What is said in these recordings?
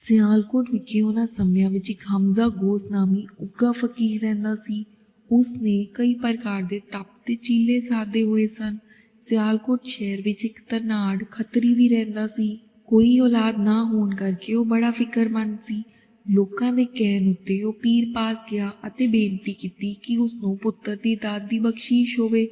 ਸਿਆਲਕੋਟ ਵਿਖੇ ਉਹਨਾਂ ਸਮਿਆਂ ਵਿੱਚ ਇੱਕ ਹਮਜ਼ਾ ਗੋਸ ਨਾਮੀ ਉੱਗਾ ਫਕੀਰ ਰਹਿੰਦਾ ਸੀ। ਉਸ ਨੇ ਕਈ ਪ੍ਰਕਾਰ ਦੇ ਤਪ ਤੇ ਚੀਲੇ ਸਾਦੇ ਹੋਏ ਸਨ। ਸਿਆਲਕੋਟ ਸ਼ਹਿਰ ਵਿੱਚ ਇੱਕ ਤਰਨਾੜ ਖੱਤਰੀ ਵੀ ਰਹਿੰਦਾ ਸੀ। ਕੋਈ ਔਲਾਦ ਨਾ ਹੋਣ ਕਰਕੇ ਉਹ ਬੜਾ ਫਿਕਰਮੰਦ ਸੀ। ਲੋਕਾਂ ਦੇ ਕਹਿਣ ਉੱਤੇ ਉਹ ਪੀਰ ਪਾਸ ਗਿਆ ਅਤੇ ਬੇਨਤੀ ਕੀਤੀ ਕਿ ਉਸ ਨੂੰ ਪੁੱਤਰ ਦੀ ਦਾਤ ਦੀ ਬਖਸ਼ੀਸ਼ ਹੋਵੇ।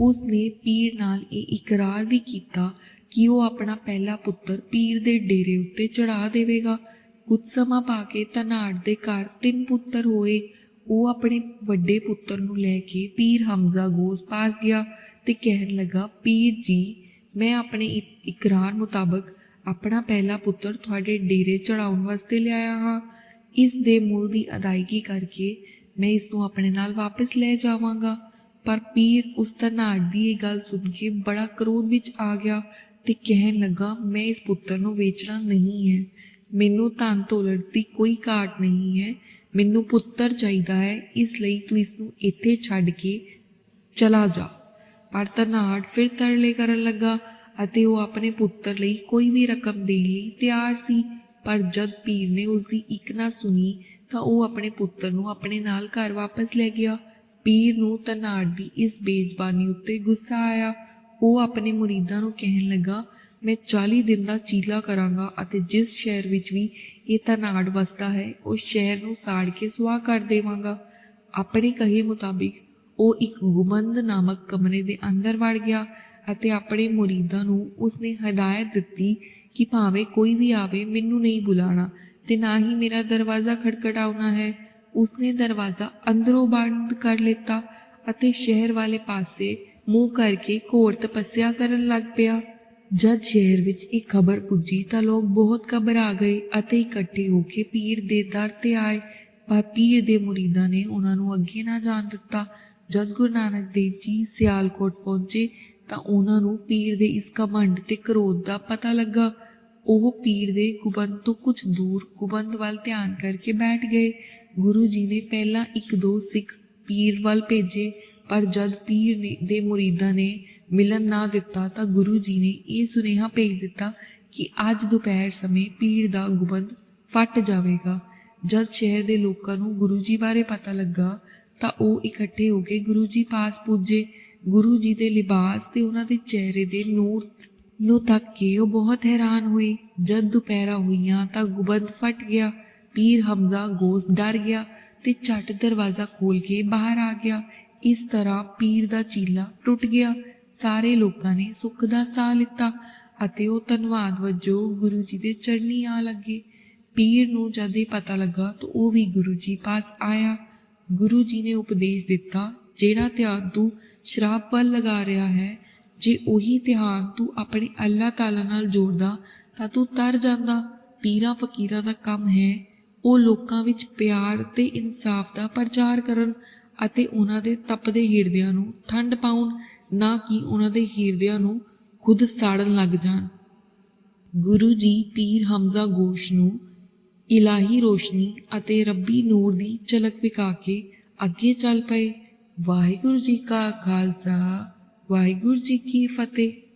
ਉਸ ਨੇ ਪੀਰ ਨਾਲ ਇਹ ਇਕਰਾਰ ਵੀ ਕੀਤਾ ਕਿ ਉਹ ਆਪਣਾ ਪਹਿਲਾ ਪੁੱਤਰ ਪੀਰ ਦੇ ਡੇਰੇ ਉੱਤੇ ਚੜਾ ਦੇਵੇਗਾ। ਕੁਝ ਸਮਾਂ ਪਾ ਕੇ ਧਨਾੜ ਦੇ ਘਰ ਤਿੰਨ ਪੁੱਤਰ ਹੋਏ। ਉਹ ਆਪਣੇ ਵੱਡੇ ਪੁੱਤਰ ਨੂੰ ਲੈ ਕੇ ਪੀਰ ਹਮਜ਼ਾ ਗੋਸ ਪਾਸ ਗਿਆ ਤੇ ਕਹਿਣ ਲੱਗਾ, ਪੀਰ ਜੀ, ਮੈਂ ਆਪਣੇ ਇਕਰਾਰ ਮੁਤਾਬਕ ਆਪਣਾ ਪਹਿਲਾ ਪੁੱਤਰ ਤੁਹਾਡੇ ਡੇਰੇ ਚੜਾਉਣ ਵਾਸਤੇ ਲਿਆਇਆ ਹਾਂ। ਇਸ ਦੇ ਮੁੱਲ ਦੀ ਅਦਾਇਗੀ ਕਰਕੇ ਮੈਂ ਇਸ ਨੂੰ ਆਪਣੇ ਨਾਲ ਵਾਪਸ ਲੈ ਜਾਵਾਂਗਾ। ਪਰ ਪੀਰ ਉਸ ਧਨਾੜ ਦੀ ਇਹ ਗੱਲ ਸੁਣ ਕੇ ਬੜਾ ਕਰੋਧ ਵਿੱਚ ਆ ਗਿਆ ਤੇ ਕਹਿਣ ਲੱਗਾ, ਮੈਂ ਇਸ ਪੁੱਤਰ ਨੂੰ ਵੇਚਣਾ ਨਹੀਂ ਹੈ। ਮੈਨੂੰ ਧਨ ਦੌਲਤ ਦੀ ਕੋਈ ਘਾਟ ਨਹੀਂ ਹੈ। ਮੈਨੂੰ ਪੁੱਤਰ ਚਾਹੀਦਾ ਹੈ। ਇਸ ਲਈ ਤੂੰ ਇਸ ਨੂੰ ਇੱਥੇ ਛੱਡ ਕੇ ਚਲਾ ਜਾ। ਪਰ ਧਨਾੜ ਫਿਰ ਤਰਲੇ ਕਰਨ ਲੱਗਾ ਅਤੇ ਉਹ ਆਪਣੇ ਪੁੱਤਰ ਲਈ ਕੋਈ ਵੀ ਰਕਮ ਦੇਣ ਲਈ ਤਿਆਰ ਸੀ। ਪਰ ਜਦ ਪੀਰ ਨੇ ਉਸ ਦੀ ਇੱਕ ਨਾ ਸੁਣੀ, ਤਾਂ ਉਹ ਆਪਣੇ ਪੁੱਤਰ ਨੂੰ ਆਪਣੇ ਨਾਲ ਘਰ ਵਾਪਸ ਲੈ ਗਿਆ। ਪੀਰ ਨੂੰ ਧਨਾੜ ਦੀ ਇਸ ਬੇਜ਼ਬਾਨੀ ਉੱਤੇ ਗੁੱਸਾ ਆਇਆ। ਉਹ ਆਪਣੇ ਮੁਰੀਦਾਂ ਨੂੰ ਕਹਿਣ ਲੱਗਾ, ਮੈਂ 40 ਦਿਨ ਦਾ ਚੀਲਾ ਕਰਾਂਗਾ ਅਤੇ ਜਿਸ ਸ਼ਹਿਰ ਵਿੱਚ ਵੀ ਇਹ ਤਨਾੜ ਵਸਦਾ ਹੈ, ਉਸ ਸ਼ਹਿਰ ਨੂੰ ਸਾੜ ਕੇ ਸੁਆਹ ਕਰ ਦੇਵਾਂਗਾ। ਆਪਣੇ ਕਹੇ ਮੁਤਾਬਿਕ ਉਹ ਇੱਕ ਗੁਮੰਦ ਨਾਮਕ ਕਮਰੇ ਦੇ ਅੰਦਰ ਵੜ ਗਿਆ ਅਤੇ ਆਪਣੇ ਮੁਰੀਦਾਂ ਨੂੰ ਉਸਨੇ ਹਦਾਇਤ ਦਿੱਤੀ ਕਿ ਭਾਵੇਂ ਕੋਈ ਵੀ ਆਵੇ, ਮੈਨੂੰ ਨਹੀਂ ਬੁਲਾਣਾ ਤੇ ਨਾ ਹੀ ਮੇਰਾ ਦਰਵਾਜ਼ਾ ਖੜਖੜਾਉਣਾ ਹੈ। ਉਸਨੇ ਦਰਵਾਜ਼ਾ ਅੰਦਰੋਂ ਬੰਦ ਕਰ ਲਿੱਤਾ ਅਤੇ ਸ਼ਹਿਰ ਵਾਲੇ ਪਾਸੇ ਮੂੰਹ ਕਰਕੇ ਘੋਰ ਤਪੱਸਿਆ ਕਰਨ ਲੱਗ ਪਿਆ। ਜਦ ਸ਼ਹਿਰ ਵਿੱਚ ਇਹ ਖਬਰ ਪੁੱਜੀ ਤਾਂ ਲੋਕ ਬਹੁਤ ਘਬਰਾ ਗਏ ਅਤੇ ਇਕੱਠੇ ਹੋ ਕੇ ਪੀਰ ਦੇ ਦਰ ਤੇ ਆਏ। ਪਰ ਪੀਰ ਦੇ ਮੁਰੀਦਾਂ ਨੇ ਉਹਨਾਂ ਨੂੰ ਅੱਗੇ ਨਾ ਜਾਣ ਦਿੱਤਾ। ਜਦ ਗੁਰੂ ਨਾਨਕ ਦੇਵ ਜੀ ਸਿਆਲਕੋਟ ਪਹੁੰਚੇ ਤਾਂ ਉਹਨਾਂ ਨੂੰ ਪੀਰ ਦੇ ਇਸ ਘਮੰਡ ਤੇ ਕਰੋਧ ਦਾ ਪਤਾ ਲੱਗਾ। ਉਹ ਪੀਰ ਦੇ ਗੁਬੰਦ ਤੋਂ ਕੁਝ ਦੂਰ ਗੁਬੰਦ ਵੱਲ ਧਿਆਨ ਕਰਕੇ ਬੈਠ ਗਏ। ਗੁਰੂ ਜੀ ਨੇ ਪਹਿਲਾਂ ਇੱਕ ਦੋ ਸਿੱਖ ਪੀਰ ਵੱਲ ਭੇਜੇ। ਪਰ ਜਦ ਪੀਰ ਨੇ ਦੇ ਮੁਰੀਦਾਂ ਨੇ ਮਿਲਣ ਨਾ ਦਿੱਤਾ ਤਾਂ ਗੁਰੂ ਜੀ ਨੇ ਇਹ ਸੁਨੇਹਾ ਭੇਜ ਦਿੱਤਾ ਕਿ ਅੱਜ ਦੁਪਹਿਰ ਸਮੇਂ ਪੀਰ ਦਾ ਗੁਬੰਦ ਫਟ ਜਾਵੇਗਾ। ਜਦ ਸ਼ਹਿਰ ਦੇ ਲੋਕਾਂ ਨੂੰ ਗੁਰੂ ਜੀ ਬਾਰੇ ਪਤਾ ਲੱਗਾ ਤਾਂ ਉਹ ਇਕੱਠੇ ਹੋ ਕੇ ਗੁਰੂ ਜੀ ਪਾਸ ਪੁੱਜੇ। ਗੁਰੂ ਜੀ ਦੇ ਲਿਬਾਸ ਤੇ ਉਹਨਾਂ ਦੇ ਚਿਹਰੇ ਦੇ ਨੂਰ ਨੂੰ ਤੱਕ ਕੇ ਉਹ ਬਹੁਤ ਹੈਰਾਨ ਹੋਏ। ਜਦ ਦੁਪਹਿਰਾ ਹੋਈਆਂ ਤਾਂ ਗੁਬੰਦ ਫਟ ਗਿਆ। ਪੀਰ ਹਮਜ਼ਾ ਗੋਸ ਡਰ ਗਿਆ ਤੇ ਝਟ ਦਰਵਾਜ਼ਾ ਖੋਲ ਕੇ ਬਾਹਰ ਆ ਗਿਆ। ਇਸ ਤਰ੍ਹਾਂ ਪੀਰ ਦਾ ਚੀਲਾ ਟੁੱਟ ਗਿਆ। ਸਾਰੇ ਲੋਕਾਂ ਨੇ ਸੁੱਖ ਦਾ ਸਾਹ ਲਿੱਤਾ ਅਤੇ ਉਹ ਧੰਨਵਾਦ ਵਜੋਂ ਗੁਰੂ ਜੀ ਦੇ ਚੜਨੀ ਆ ਲੱਗੇ। ਪੀਰ ਨੂੰ ਜਦ ਇਹ ਪਤਾ ਲੱਗਾ ਤਾਂ ਉਹ ਵੀ ਗੁਰੂ ਜੀ ਪਾਸ ਆਇਆ। ਗੁਰੂ ਜੀ ਨੇ ਉਪਦੇਸ਼ ਦਿੱਤਾ, ਜਿਹੜਾ ਧਿਆਨ ਤੂੰ ਸ਼ਰਾਬ ਵੱਲ ਲਗਾ ਰਿਹਾ ਹੈ, ਜੇ ਉਹੀ ਧਿਆਨ ਤੂੰ ਆਪਣੇ ਅੱਲਾਹ ਤਾਲਾ ਨਾਲ ਜੋੜਦਾ ਤਾਂ ਤੂੰ ਤਰ ਜਾਂਦਾ। ਪੀਰਾਂ ਫਕੀਰਾਂ ਦਾ ਕੰਮ ਹੈ ਉਹ ਲੋਕਾਂ ਵਿੱਚ ਪਿਆਰ ਤੇ ਇਨਸਾਫ ਦਾ ਪ੍ਰਚਾਰ ਕਰਨ ਅਤੇ ਉਹਨਾਂ ਦੇ ਤਪਦੇ ਹਿਰਦਿਆਂ ਨੂੰ ਠੰਡ ਪਾਉਣ, ਨਾ ਕਿ ਉਹਨਾਂ ਦੇ ਹਿਰਦਿਆਂ ਨੂੰ ਖੁਦ ਸਾੜਨ ਲੱਗ ਜਾਣ। ਗੁਰੂ ਜੀ ਪੀਰ ਹਮਜ਼ਾ ਗੋਸ਼ ਨੂੰ ਇਲਾਹੀ ਰੋਸ਼ਨੀ ਅਤੇ ਰੱਬੀ ਨੂਰ ਦੀ ਝਲਕ ਵਿਖਾ ਕੇ ਅੱਗੇ ਚੱਲ ਪਏ। ਵਾਹਿਗੁਰੂ ਜੀ ਕਾ ਖਾਲਸਾ, ਵਾਹਿਗੁਰੂ ਜੀ ਕੀ ਫਤਿਹ।